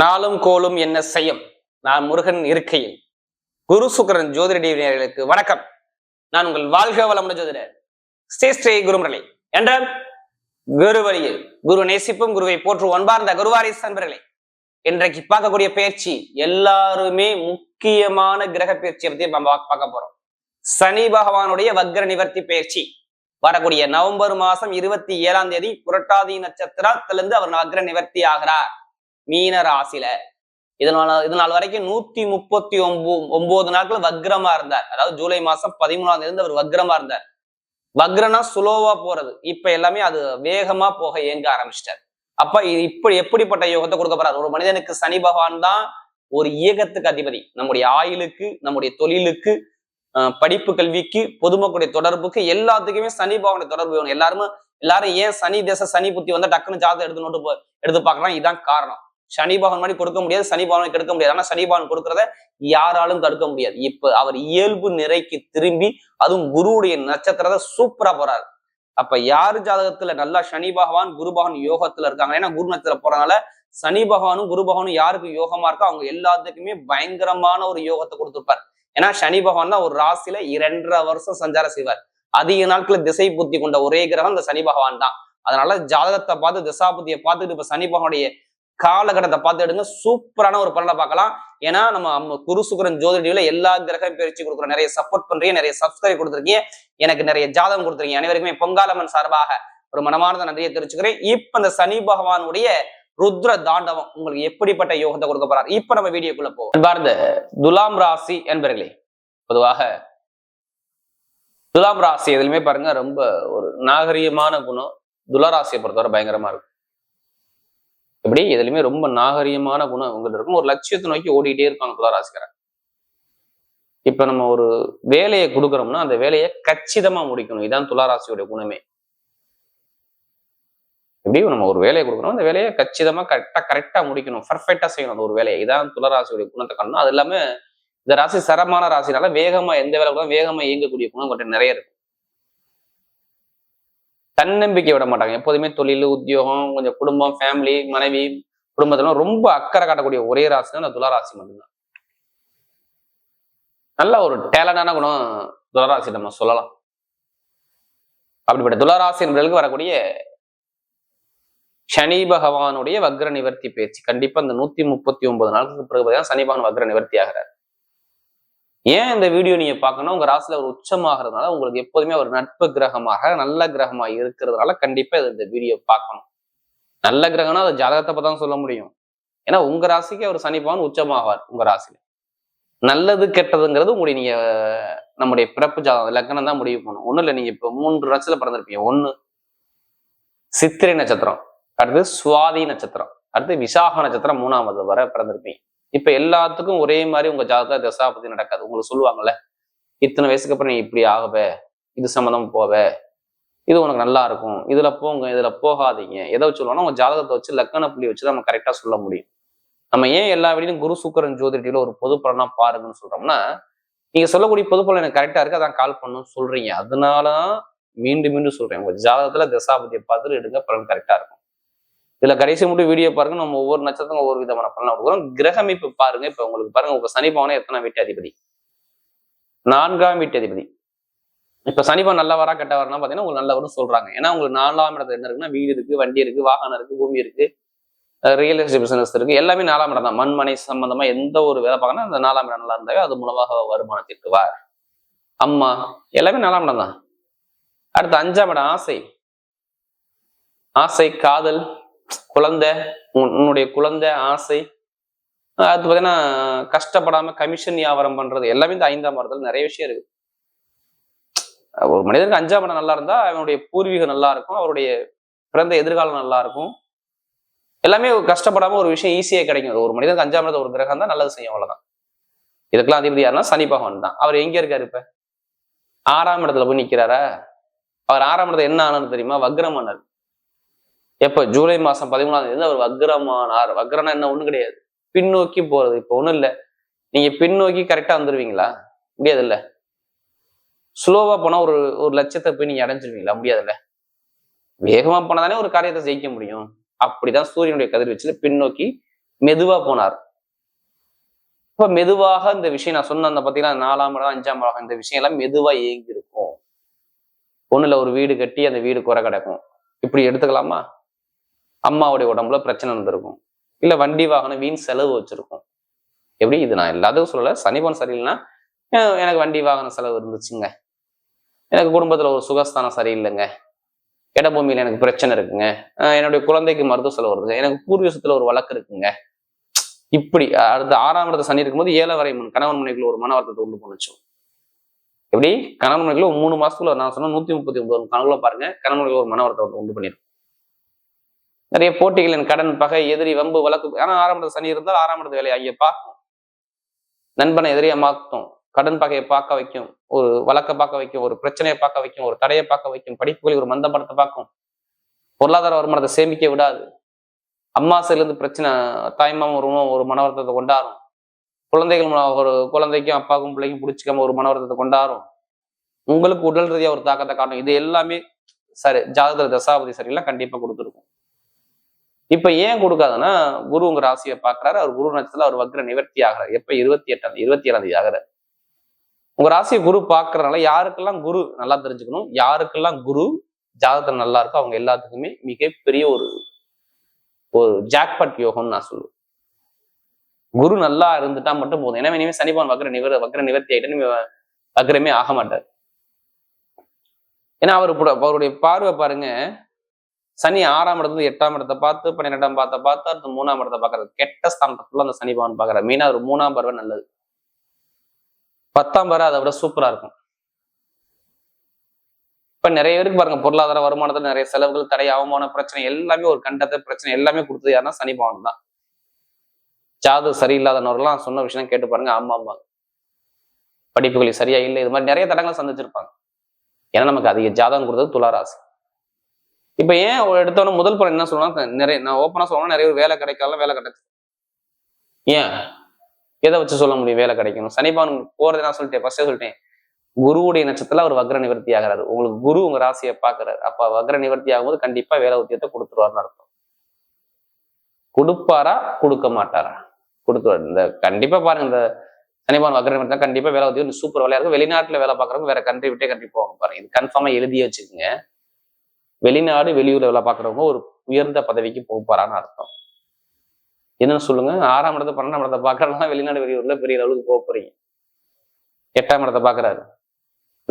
நாளும் கோலும் என்ன செய்யும்? நான் முருகன் இருக்கையில். குரு சுக்கரன் ஜோதிடர்களுக்கு வணக்கம். நான் உங்கள் வாழ்க வளமுடன் ஜோதிடர் ஸ்ரீ ஸ்ரீ குருமரலை என்ற குரு வழியில் குரு நேசிப்பும் குருவை போற்று ஒன்பார்ந்த குருவாரி அன்பர்களே இன்றைக்கு பார்க்கக்கூடிய பயிற்சி எல்லாருமே முக்கியமான கிரக பயிற்சியை பத்தி நம்ம பார்க்க போறோம். சனி பகவானுடைய வக்ர நிவர்த்தி பயிற்சி. வரக்கூடிய நவம்பர் மாசம் இருபத்தி ஏழாம் தேதி புரட்டாதி நட்சத்திரத்திலிருந்து அவர் வக்ர நிவர்த்தி ஆகிறார். மீன ராசியில. இதனால இதனால் வரைக்கும் நூத்தி முப்பத்தி ஒன்பது ஒன்பது நாட்கள் வக்ரமா இருந்தார். அதாவது ஜூலை மாசம் பதிமூணாம் தேதி அவர் வக்ரமா இருந்தார். வக்ரனா சுலோவா போறது. இப்ப எல்லாமே அது வேகமா போக இயங்க ஆரம்பிச்சிட்டார். அப்ப இது இப்படி எப்படிப்பட்ட யோகத்தை கொடுக்க போறாரு? ஒரு மனிதனுக்கு சனி பகவான் தான் ஒரு இயக்கத்துக்கு அதிபதி. நம்முடைய ஆயுளுக்கு நம்முடைய தொழிலுக்கு படிப்பு கல்விக்கு பொதுமக்களுடைய தொடர்புக்கு எல்லாத்துக்குமே சனி பகவானுடைய தொடர்பு வேணும். எல்லாருமே எல்லாரும் ஏன் சனி தேச சனி புத்தி வந்தா டக்குன்னு ஜாதகம் எடுத்து நோட்டு போ- எடுத்து பார்க்கலாம் இதான் காரணம். சனி பகவான் மாதிரி கொடுக்க முடியாது சனி பகவானை கெடுக்க முடியாது. ஆனா சனி பகவான் கொடுக்கறத யாராலும் தடுக்க முடியாது. இப்ப அவர் இயல்பு நிறைக்கு திரும்பி அதுவும் குருவுடைய நட்சத்திரத்தை சூப்பரா போறாரு. அப்ப யாரு ஜாதகத்துல நல்லா சனி பகவான் குரு பகவான் யோகத்துல இருக்காங்க ஏன்னா குரு நட்சத்திரம் போறதுனால சனி பகவானும் குரு பகவானும் யாருக்கு யோகமா இருக்கோ அவங்க எல்லாத்துக்குமே பயங்கரமான ஒரு யோகத்தை கொடுத்துருப்பார். ஏன்னா சனி பகவான் தான் ஒரு ராசியில இரண்டரை வருஷம் சஞ்சாரம் செய்வார். அதிக நாட்கள் திசை புத்தி கொண்ட ஒரே கிரகம் இந்த சனி பகவான் தான். அதனால ஜாதகத்தை பார்த்து திசா புத்தியை பார்த்துட்டு இப்ப சனி பகவானுடைய காலகட்டத்தை பார்த்து எடுங்க. சூப்பரான ஒரு பலனை பார்க்கலாம். ஏன்னா நம்ம குரு சுக்கரன் ஜோதிடியில எல்லா கிரகம் பயிற்சி கொடுக்குறோம் நிறைய சப்போர்ட் பண்றீங்க நிறைய சப்ஸ்கிரைப் கொடுத்துருக்கீங்க. எனக்கு நிறைய ஜாதகம் கொடுத்துருக்கீங்க. அனைவருக்குமே பொங்காலம்மன் சார்பாக ஒரு மனமார்ந்த நன்றியை தெரிவிச்சுக்கிறேன். இப்ப இந்த சனி பகவானுடைய ருத்ர தாண்டவம் உங்களுக்கு எப்படிப்பட்ட யோகத்தை கொடுக்க போறாரு? இப்ப நம்ம வீடியோக்குள்ள போவோம். அன்பார்ந்த துலாம் ராசி என்பர்களே பொதுவாக துலாம் ராசி எதுலையுமே பாருங்க ரொம்ப ஒரு நாகரிகமான குணம். துலராசியை பொறுத்தவரை பயங்கரமா இருக்கும். எப்படி எதுலையுமே ரொம்ப நாகரீகமான குணம் உங்களுக்கு இருக்கும் ஒரு லட்சியத்தை நோக்கி ஓடிக்கிட்டே இருப்பாங்க துளாராசிக்காரன் இப்ப நம்ம ஒரு வேலையை கொடுக்குறோம்னா அந்த வேலையை கச்சிதமா முடிக்கணும். இதான் துளாராசியோட குணமே. எப்படி நம்ம ஒரு வேலையை கொடுக்குறோம் அந்த வேலையை கச்சிதமா கரெக்டா கரெக்டா முடிக்கணும். பர்ஃபெக்டா செய்யணும் அந்த ஒரு வேலையை. இதான் துளராசியோட குணத்தை காணணும் அது இல்லாம இந்த ராசி சரமான ராசினால வேகமா எந்த வேலை கூட வேகமா இயங்கக்கூடிய குணம் கொஞ்சம் நிறைய இருக்கும் தன்னம்பிக்கை விட மாட்டாங்க. எப்போதுமே தொழில் உத்தியோகம் கொஞ்சம் குடும்பம் ஃபேமிலி மனைவி குடும்பத்துல ரொம்ப அக்கறை காட்டக்கூடிய ஒரே ராசினா அந்த துளாராசி மட்டும்தான். நல்ல ஒரு டேலண்டான குணம் துளராசி நம்ம சொல்லலாம். அப்படிப்பட்ட துளராசி என்பவர்களுக்கு வரக்கூடிய சனி பகவானுடைய வக்ர நிவர்த்தி பேச்சு. கண்டிப்பா இந்த நூத்தி முப்பத்தி ஒன்பது நாளுக்கு பிறகு பார்த்தீங்கன்னா சனி பகவான் வக்ர நிவர்த்தி ஆகிறார். ஏன் இந்த வீடியோ நீங்க பார்க்கணும் உங்க ராசியில ஒரு உச்சமாகிறதுனால உங்களுக்கு எப்போதுமே ஒரு நட்பு கிரகமாக நல்ல கிரகமாக இருக்கிறதுனால கண்டிப்பா இது இந்த வீடியோ பார்க்கணும். நல்ல கிரகம்னா அது ஜாதகத்தை பார்த்தா சொல்ல முடியும். ஏன்னா உங்க ராசிக்கு அவர் சனி பகவான் உச்சமாவார் உங்க ராசியில. நல்லது கெட்டதுங்கிறது உங்களுடைய நீங்க நம்முடைய பிறப்பு ஜாதகம் லக்னம் தான் முடிவு பண்ணும் ஒண்ணு இல்லை நீங்க இப்ப மூன்று ராசியில பிறந்திருப்பீங்க. ஒண்ணு சித்திரை நட்சத்திரம். அடுத்து சுவாதி நட்சத்திரம். அடுத்து விசாக நட்சத்திரம் மூணாவது வரை பிறந்திருப்பீங்க. இப்ப எல்லாத்துக்கும் ஒரே மாதிரி உங்க ஜாதகா தசா பத்தி நடக்காது. உங்களுக்கு சொல்லுவாங்கல்ல இத்தனை வயசுக்கு அப்புறம் நீ இப்படி ஆகவே இது சம்மந்தம் போவே இது உனக்கு நல்லா இருக்கும் இதுல போங்க இதுல போகாதீங்க. எதை சொல்லுவோம்னா உங்க ஜாதகத்தை வச்சு லக்கண புள்ளி வச்சு நம்ம கரெக்டா சொல்ல முடியும். நம்ம ஏன் எல்லா வீடியும் குரு சுக்கரன் ஜோதிடியில ஒரு பொது பலனா பாருங்கன்னு சொல்றோம்னா நீங்க சொல்லக்கூடிய பொது பலன் எனக்கு கரெக்டா இருக்கு. அதான் கால் பண்ணும் சொல்றீங்க. அதனாலதான் மீண்டும் மீண்டும் சொல்றேன். உங்க ஜாதகத்துல தசாபதியை பார்த்துட்டு எடுங்க பலன் கரெக்டா இருக்கும். இதுல கடைசி மட்டும் வீடியோ பாருங்க. நம்ம ஒவ்வொரு நட்சத்திரம் ஒவ்வொரு விதமான பலன் கொடுக்குறோம். கிரகமைப்பு பாருங்க. இப்ப உங்களுக்கு பாருங்க. உங்க சனி எத்தனை வீட்டு அதிபதி? நான்காம் வீட்டு அதிபதி. இப்ப சனிபவன் நல்ல வரா கெட்ட கெட்டவரா பாத்தீங்கன்னா உங்களுக்கு நல்லவரும் சொல்றாங்க. ஏன்னா உங்களுக்கு நாலாம் இடத்துல என்ன இருக்குன்னா வீடு இருக்கு வண்டி இருக்கு வாகனம் இருக்கு பூமி இருக்கு ரியல் எஸ்டேட் பிசினஸ் இருக்கு. எல்லாமே நாலாம் இடம் தான். மண்மனை சம்பந்தமா எந்த ஒரு வேலை பார்க்கணும் அந்த நாலாம் இடம் நல்லா இருந்தாவே அது மூலமாக வருமானத்திற்கு வா அம்மா எல்லாமே நாலாம் இடம் தான். அடுத்து அஞ்சாம் இடம் ஆசை. ஆசை காதல் குழந்தை உன்- உன்னுடைய குழந்தை ஆசை. அது பார்த்தீங்கன்னா கஷ்டப்படாம கமிஷன் வியாபாரம் பண்றது. எல்லாமே இந்த ஐந்தாம் இடத்துல நிறைய விஷயம் இருக்கு. ஒரு மனிதனுக்கு அஞ்சாம் மடம் நல்லா இருந்தா அவனுடைய பூர்வீகம் நல்லா இருக்கும். அவருடைய பிறந்த எதிர்காலம் நல்லா இருக்கும். எல்லாமே கஷ்டப்படாம ஒரு விஷயம் ஈஸியா கிடைக்கும். ஒரு மனிதனுக்கு அஞ்சாம் இடத்துல ஒரு கிரகம் தான் நல்லது செய்யும் அவ்வளவுதான். இதுக்கெல்லாம் அதிபதி யாருன்னா சனி பகவான் தான். அவர் எங்க இருக்காரு இப்ப? ஆறாம் இடத்துல போய் நிக்கிறாரா? அவர் ஆறாம் இடத்துல என்ன ஆனான்னு தெரியுமா? வக்ரமானார். எப்ப? ஜூலை மாசம் பதிமூணாம் தேதி அவர் வக்ரமானார். வக்ரனா என்ன? ஒன்றும் கிடையாது. பின்னோக்கி போறது. இப்ப ஒண்ணும் இல்ல. நீங்க பின்னோக்கி கரெக்டா வந்துருவீங்களா? முடியாது இல்ல ஸ்லோவா போனா ஒரு ஒரு லட்சத்தை போய் நீங்க அடைஞ்சிருவீங்களா? முடியாதுல்ல. வேகமா போனாதானே ஒரு காரியத்தை ஜெயிக்க முடியும். அப்படிதான் சூரியனுடைய கதிர்வீச்சில் பின்னோக்கி மெதுவா போனார். இப்போ மெதுவாக இந்த விஷயம் நான் சொன்ன அந்த பார்த்தீங்கன்னா நாலாம் இடம் அஞ்சாம் இடம் இந்த விஷயம் எல்லாம் மெதுவா இயங்கி இருக்கும் ஒண்ணுல ஒரு வீடு கட்டி அந்த வீடு குறை கிடக்கும். இப்படி எடுத்துக்கலாமா? அம்மாவுடைய உடம்புல பிரச்சனை இருந்திருக்கும் இல்லை வண்டி வாகனம் வீண் செலவு வச்சிருக்கும். எப்படி? இது நான் எல்லாத்துக்கும் சொல்லலை. சனிபவன் சரியில்லைன்னா எனக்கு வண்டி வாகன செலவு இருந்துச்சுங்க. எனக்கு குடும்பத்தில் ஒரு சுகஸ்தானம் சரியில்லைங்க. இடபூமியில் எனக்கு பிரச்சனை இருக்குங்க. என்னுடைய குழந்தைக்கு மருத்துவ செலவு வருதுங்க. எனக்கு பூர்வீசத்தில் ஒரு வழக்கு இருக்குங்க. இப்படி அடுத்த ஆறாம் இடத்த சனி இருக்கும்போது ஏழை வரை மண் கணவன் முனைக்குள்ள ஒரு மன வருத்தத்தை உண்டு பண்ணுச்சு. எப்படி? கணவன் மனைக்குள்ள மூணு மாசத்துக்குள்ள நான் சொன்ன நூத்தி முப்பத்தி ஒன்பது கணக்குள்ள பாருங்க கணவன் ஒரு மன வருத்தத்தை உண்டு பண்ணிருக்கும் நிறைய போட்டிகளின் கடன் பகை எதிரி வம்பு வழக்கு ஆனா ஆறாம் இடத்து சனி இருந்தால் ஆறாம் இடத்து வேலையை ஐய பார்க்கும். நண்பனை எதிரியை மாற்றும் கடன் பகையை பார்க்க வைக்கும். ஒரு வழக்க பார்க்க வைக்கும். ஒரு பிரச்சனையை பார்க்க வைக்கும். ஒரு தடையை பார்க்க வைக்கும். படிப்புகளில் ஒரு மந்தப்படத்தை பார்க்கும். பொருளாதார வருமானத்தை சேமிக்க விடாது. அம்மா இருந்து பிரச்சனை தாய்மாமன் ஒரு ஒரு மனவர்த்தத்தை கொண்டாடும் குழந்தைகள் மூலம் ஒரு குழந்தைக்கும் அப்பாவுக்கும் பிள்ளைக்கும் பிடிச்சிக்காம ஒரு மனவரத்தத்தை கொண்டாடும் உங்களுக்கு உடல் ரீதியாக ஒரு தாக்கத்தை காட்டும். இது எல்லாமே சரி ஜாதகத்துல தசாபதி சரியெல்லாம் கண்டிப்பா கொடுத்துருக்கும். இப்ப ஏன் கொடுக்காதுன்னா குரு உங்க ராசியை பாக்குறாரு அவர் குரு நட்சத்திரத்துல அவர் வக்ர நிவர்த்தி ஆகிறார். எப்ப? இருபத்தி எட்டாம் இருபத்தி ஏழாம் தேதி ஆகிறார். உங்க ராசியை குரு பாக்குறதுனால யாருக்கெல்லாம் குரு நல்லா தெரிஞ்சுக்கணும் யாருக்கெல்லாம் குரு ஜாதகத்துல நல்லா இருக்கோ அவங்க எல்லாத்துக்குமே மிகப்பெரிய ஒரு ஒரு ஜாக்பட் யோகம்னு நான் சொல்லுவேன். குரு நல்லா இருந்துட்டா மட்டும் போதும். ஏன்னா இனிமே சனிபான் வக்ர நிவர் வக்ர நிவர்த்தி ஆயிட்டு வக்ரமே ஆக மாட்டார். ஏன்னா அவர் அவருடைய பார்வை பாருங்க சனி ஆறாம் இடத்துல இருந்து எட்டாம் இடத்தை பார்த்து பன்னிரெண்டாம் பார்த்த பார்த்து அடுத்து மூணாம் இடத்தை பார்க்கறது. கெட்ட ஸ்தானத்தை அந்த சனி பகவான் பார்க்கறாரு. மெயினா ஒரு மூணாம் பருவம் நல்லது. பத்தாம் பருவம் அதை விட சூப்பரா இருக்கும். இப்ப நிறைய பேருக்கு பாருங்க பொருளாதார வருமானத்துல நிறைய செலவுகள் தடை அவமான பிரச்சனை எல்லாமே ஒரு கண்டத்தை பிரச்சனை எல்லாமே கொடுத்தது யாருன்னா சனி பகவான் தான். ஜாது சரியில்லாதவர்கள்லாம் சொன்ன விஷயம் கேட்டு பாருங்க ஆமா ஆமா. படிப்புகளில் சரியா இல்லை இது மாதிரி நிறைய தடங்களை சந்திச்சிருப்பாங்க. ஏன்னா நமக்கு அதிக ஜாதகம் கொடுத்தது துளாராசி இப்ப ஏன் ஒரு எடுத்தவன முதல் படம் என்ன சொல்லுவாங்க நிறைய நான் ஓப்பனா சொல்லணும் நிறைய பேர் வேலை கிடைக்காத வேலை கிடைச்சு ஏன்? எதை வச்சு சொல்ல முடியும் வேலை கிடைக்கணும்? சனிபவன் போறது நான் சொல்லிட்டேன் ஃபர்ஸ்டே சொல்லிட்டேன். குருவுடைய நட்சத்திரத்தில் அவர் வக்ர நிவர்த்தி ஆகிறாரு. உங்களுக்கு குரு உங்க ராசியை பாக்குறாரு அப்ப வக்ர நிவர்த்தி ஆகும்போது கண்டிப்பா வேலை உத்தியத்தை கொடுத்துருவாருன்னு அர்த்தம். கொடுப்பாரா? கொடுக்க மாட்டாரா? கொடுத்துருவாரு. இந்த கண்டிப்பா பாருங்க இந்த சனிபான் வக்ர நிவர்த்தி கண்டிப்பா வேலை உத்தியம் சூப்பர் வேலையா இருக்கும். வெளிநாட்டுல வேலை பாக்குறவங்க வேற கண்ட்ரி விட்டே கண்ட்ரி போவாங்க பாருங்க. இது கன்ஃபார்மா எழுதியே வச்சுக்கோங்க. வெளிநாடு வெளியூர்ல வேலை பார்க்குறவங்க ஒரு உயர்ந்த பதவிக்கு போக போறான்னு அர்த்தம். என்னன்னு சொல்லுங்க? ஆறாம் இடத்தை பன்னெண்டாம் இடத்தை பார்க்கறதுலாம் வெளிநாடு வெளியூர்ல பெரிய அளவுக்கு போக போறீங்க. எட்டாம் இடத்தை பார்க்கறாரு.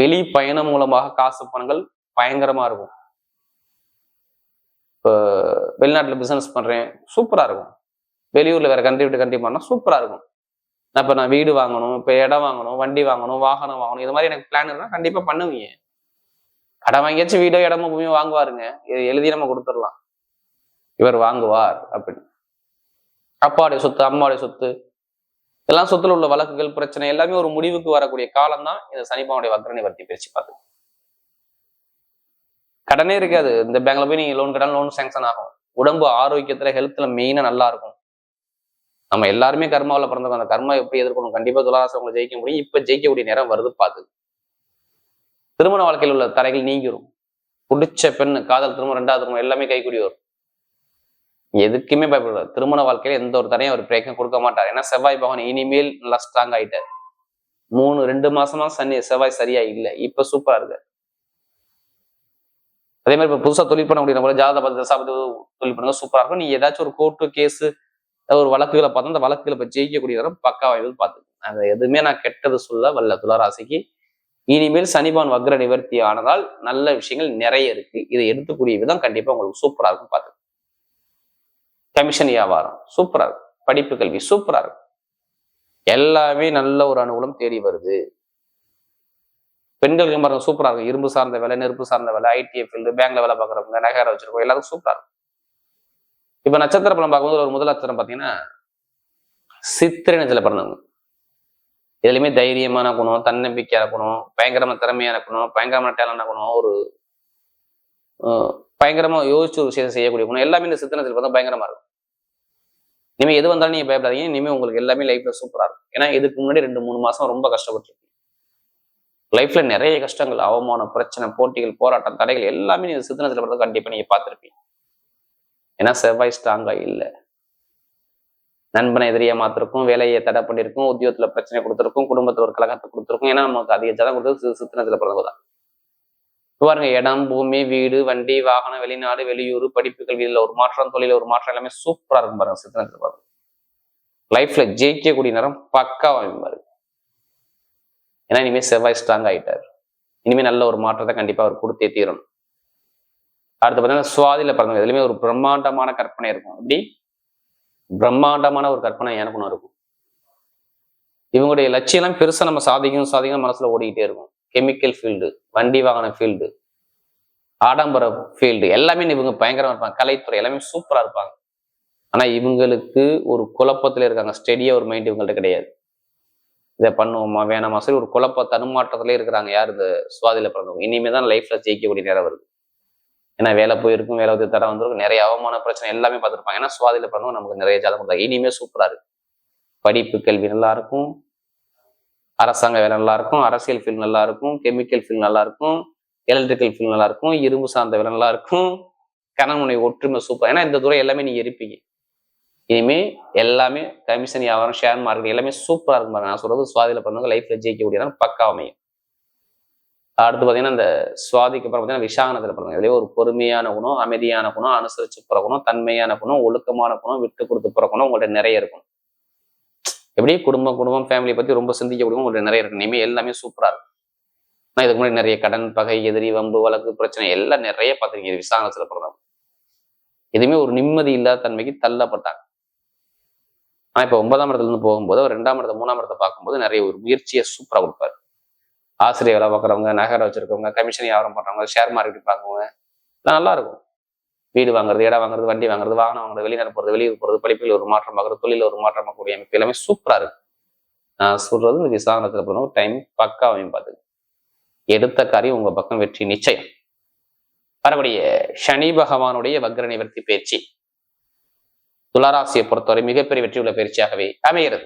வெளி பயணம் மூலமாக காசு பணங்கள் பயங்கரமா இருக்கும். இப்போ வெளிநாட்டுல பிசினஸ் பண்றேன் சூப்பரா இருக்கும். வெளியூர்ல வேற கண்ட்ரி விட்டு கண்ட்ரி பண்ணா சூப்பரா இருக்கும். நான் நான் வீடு வாங்கணும் இப்போ இடம் வாங்கணும் வண்டி வாங்கணும் வாகனம் வாங்கணும் இது மாதிரி எனக்கு பிளான் இருந்தால் கண்டிப்பா பண்ணுவீங்க. கடன் வாங்கியாச்சும் வீடோ இடமோ பூமியோ வாங்குவாருங்க. இதை எழுதி நம்ம கொடுத்துடலாம். இவர் வாங்குவார் அப்படின்னு. அப்பாவுடைய சொத்து அம்மாவுடைய சொத்து இதெல்லாம் சொத்துல உள்ள வழக்குகள் பிரச்சனை எல்லாமே ஒரு முடிவுக்கு வரக்கூடிய காலம் தான் இந்த சனிபாவுடைய வக்கரனை நிவர்த்தி பிரிச்சு பார்த்து கடனே இருக்காது. இந்த பேங்க்ல போய் நீங்க லோன் கடன் லோன் சேங்ஷன் ஆகும். உடம்பு ஆரோக்கியத்துல ஹெல்த்ல மெயினா நல்லா இருக்கும். நம்ம எல்லாருமே கர்மாவில் பிறந்தவங்க அந்த கர்மா எப்படி எதிர்க்கணும் கண்டிப்பா துளாராசம் ஜெயிக்க முடியும். இப்ப ஜெயிக்கக்கூடிய நேரம் வருது பார்த்து. திருமண வாழ்க்கையில் உள்ள தடைகள் நீங்கிரும். பிடிச்ச பெண்ணு காதல் திருமணம் ரெண்டாவது திருமணம் எல்லாமே கைக்கூடி வரும். எதுக்குமே பயப்படுறாரு திருமண வாழ்க்கையில எந்த ஒரு தடையும் அவர் பிரேக்கம் கொடுக்க மாட்டார். ஏன்னா செவ்வாய் பகவான் இனிமேல் நல்லா ஸ்ட்ராங் ஆயிட்டார். மூணு ரெண்டு மாசமா சனி செவ்வாய் சரியா இல்லை. இப்ப சூப்பரா இருக்கு அதே மாதிரி இப்ப புதுசா தொழில் பண்ண முடியும் போல ஜாதக பத்தி தசாபதி தொழில் பண்ணுங்க சூப்பரா இருக்கும். நீ ஏதாச்சும் ஒரு கோர்ட்டு கேஸ் ஒரு வழக்குகளை பார்த்தா அந்த வழக்குகளை இப்ப ஜெயிக்கக்கூடிய பக்கா வாய்ப்பு பார்த்து அது எதுவுமே நான் கெட்டது சொல்ல வல்ல. துளராசிக்கு இனிமேல் சனிபான் வக்ர நிவர்த்தி ஆனதால் நல்ல விஷயங்கள் நிறைய இருக்கு. இதை எடுத்துக்கூடிய விதம் கண்டிப்பா உங்களுக்கு சூப்பரா இருக்கும் பார்த்து கமிஷன் வியாபாரம் சூப்பரா இருக்கும். படிப்பு கல்வி சூப்பரா இருக்கும். எல்லாமே நல்ல ஒரு அனுகூலம் தேடி வருது. பெண்களுக்கு பாருங்க சூப்பரா இருக்கும். இரும்பு சார்ந்த வேலை நெருப்பு சார்ந்த வேலை ஐடிஎஃப் ஃபீல்டு பேங்க்ல வேலை பார்க்குறவங்க நகர வச்சிருக்கோம் எல்லாரும் சூப்பரா இருக்கும். இப்ப நட்சத்திர பலம் பார்க்கும்போது ஒரு முதல் நட்சத்திரம் பார்த்தீங்கன்னா சித்திரை நட்சத்திர பிறந்தவங்க. எதுலையுமே தைரியமான குணம் தன்னம்பிக்கையாக இருக்கணும் பயங்கரமான திறமையா இருக்கணும் பயங்கரமான டேலண்டான இருக்கணும் ஒரு பயங்கரமா யோசிச்சு ஒரு விஷயத்தை செய்யக்கூடிய குணம். எல்லாமே இந்த சித்தனத்தில் பார்த்தா பயங்கரமா இருக்கும். இனிமேல் எது வந்தாலும் நீங்க பயப்படாதீங்க. இனிமேல் உங்களுக்கு எல்லாமே லைஃப்ல சூப்பரா இருக்கும். ஏன்னா இதுக்கு முன்னாடி ரெண்டு மூணு மாசம் ரொம்ப கஷ்டப்பட்டுருக்கீங்க. லைஃப்ல நிறைய கஷ்டங்கள் அவமானம் பிரச்சனை போட்டிகள் போராட்டம் தடைகள் எல்லாமே நீங்க சித்தனத்தில் பார்த்தா கண்டிப்பா நீங்க பார்த்துருப்பீங்க. ஏன்னா செவ்வாய் ஸ்ட்ராங்கா இல்லை. நண்பனை எதிரியா மாத்திருக்கும் வேலையை தடை பண்ணிருக்கும் உத்தியோகத்துல பிரச்சனை கொடுத்துருக்கும் குடும்பத்துல ஒரு கலகத்தை கொடுத்துருக்கும் ஏன்னா நமக்கு அதிக ஜதம் கொடுத்தது சித்தனத்துல பிறந்தவதான் பாருங்க இடம் பூமி வீடு வண்டி வாகனம் வெளிநாடு வெளியூர் படிப்பு கல்வியில ஒரு மாற்றம் தொழில ஒரு மாற்றம் எல்லாமே சூப்பரா இருக்கும் பாருங்க சித்தனத்துல பாருங்க. லைஃப்ல ஜெயிக்கக்கூடிய நேரம் பக்காவா பாருங்க. ஏன்னா இனிமே செவ்வாய் ஸ்ட்ராங் ஆயிட்டார். இனிமே நல்ல ஒரு மாற்றத்தை கண்டிப்பா அவர் கொடுத்தே தீரணும். அடுத்து பார்த்தீங்கன்னா சுவாதியில பிறந்தவங்க எதுலையுமே ஒரு பிரம்மாண்டமான கற்பனை இருக்கும். அப்படி பிரம்மாண்டமான ஒரு கற்பனை எனக்குன்னு இருக்கும். இவங்களுடைய லட்சியம்லாம் பெருசா நம்ம சாதிக்கணும் சாதிக்கணும் மனசுல ஓடிக்கிட்டே இருக்கும். கெமிக்கல் ஃபீல்டு வண்டி வாகன ஃபீல்டு ஆடம்பர ஃபீல்டு எல்லாமே இவங்க பயங்கரமா இருப்பாங்க. கலைத்துறை எல்லாமே சூப்பரா இருப்பாங்க. ஆனா இவங்களுக்கு ஒரு குழப்பத்துல இருக்காங்க. ஸ்டெடியா ஒரு மைண்ட் இவங்கள்ட்ட கிடையாது. இதை பண்ணுவோமா வேணாமா சரி ஒரு குழப்ப தனுமாற்றத்திலே இருக்கிறாங்க. யார் இந்த சுவாதியில பிறந்தவங்க. இனிமே தான் லைஃப்ல ஜெயிக்கக்கூடிய நேரம் வருது. ஏன்னா வேலை போயிருக்கும் வேலை வந்து தடை வந்திருக்கும் நிறைய அவமான பிரச்சனை எல்லாமே பார்த்துருப்பாங்க. ஏன்னா சுவாதியில் பிறந்தவங்க நமக்கு நிறைய ஜாதகம் கொடுத்தாங்க இனிமே சூப்பராக இருக்கு. படிப்பு கல்வி நல்லா இருக்கும். அரசாங்க வேலை நல்லா இருக்கும். அரசியல் ஃபீல் நல்லா இருக்கும். கெமிக்கல் ஃபீல் நல்லா இருக்கும். எலக்ட்ரிக்கல் ஃபீல்ட் நல்லா இருக்கும். இரும்பு சார்ந்த வேலை நல்லா இருக்கும். கணவனுடைய ஒற்றுமை சூப்பர். ஏன்னா இந்த துறை எல்லாமே நீங்க இருப்பீங்க. இனிமே எல்லாமே கமிஷன் வியாபாரம் ஷேர் மார்க்கெட் எல்லாமே சூப்பராக இருக்கும் பாருங்க. நான் சொல்றது சுவாதியில் பிறந்தவங்க லைஃப்ல ஜெயிக்க பக்கா அமையும். அடுத்து பார்த்தீங்கன்னா இந்த சுவாதிக்கு அப்புறம் பார்த்தீங்கன்னா விஷாகனத்தில் பிறந்தவங்க. இதுலேயே ஒரு பொறுமையான குணம் அமைதியான குணம் அனுசரிச்சு பிறக்கணும் தன்மையான குணம் ஒழுக்கமான குணம் விட்டு கொடுத்து பிறக்கணும் குணம் நிறைய இருக்கும் எப்படி குடும்பம் குடும்பம் ஃபேமிலியை பற்றி ரொம்ப சிந்திக்கக்கூடிய உங்கள்கிட்ட நிறைய இருக்கும் இனிமேல் எல்லாமே சூப்பராக இருக்கும். நான் இதுக்கு முன்னாடி நிறைய கடன் பகை எதிரி வம்பு வழக்கு பிரச்சனை எல்லாம் நிறைய பார்த்துருக்கீங்க. விசாகனத்தில் பிறந்தவங்க. எதுவுமே ஒரு நிம்மதி இல்லாத தன்மைக்கு தள்ளப்பட்டாங்க. ஆனா இப்ப ஒன்பதாம் இடத்துல இருந்து போகும்போது அவர் ரெண்டாம் இடத்த மூணாம் இடத்தை பார்க்கும்போது நிறைய ஒரு முயற்சியை சூப்பரா கொடுப்பாரு. ஆசிரியர் வேலை பார்க்குறவங்க நகரை வச்சிருக்கவங்க கமிஷன் வியாபாரம் பண்றவங்க ஷேர் மார்க்கெட் பார்க்கவங்க நல்லா இருக்கும். வீடு வாங்குறது இடம் வாங்குறது வண்டி வாங்குறது வாகனம் வாங்குறது வெளிநாடு போகிறது வெளியூர் போறது படிப்பில் ஒரு மாற்றம் பார்க்குறது தொழிலில் ஒரு மாற்றம் பார்க்கக்கூடிய அமைப்பு எல்லாமே சூப்பரா இருக்கு நான் சொல்றது இந்த விசாகனத்துல போனோம் டைம் பக்காவையும் பார்த்து எடுத்த காரியம் உங்க பக்கம் வெற்றி நிச்சயம். வரக்கூடிய சனி பகவானுடைய வக்ர நிவர்த்தி பயிற்சி துளாராசியை பொறுத்தவரை மிகப்பெரிய வெற்றியுள்ள பயிற்சியாகவே அமைகிறது.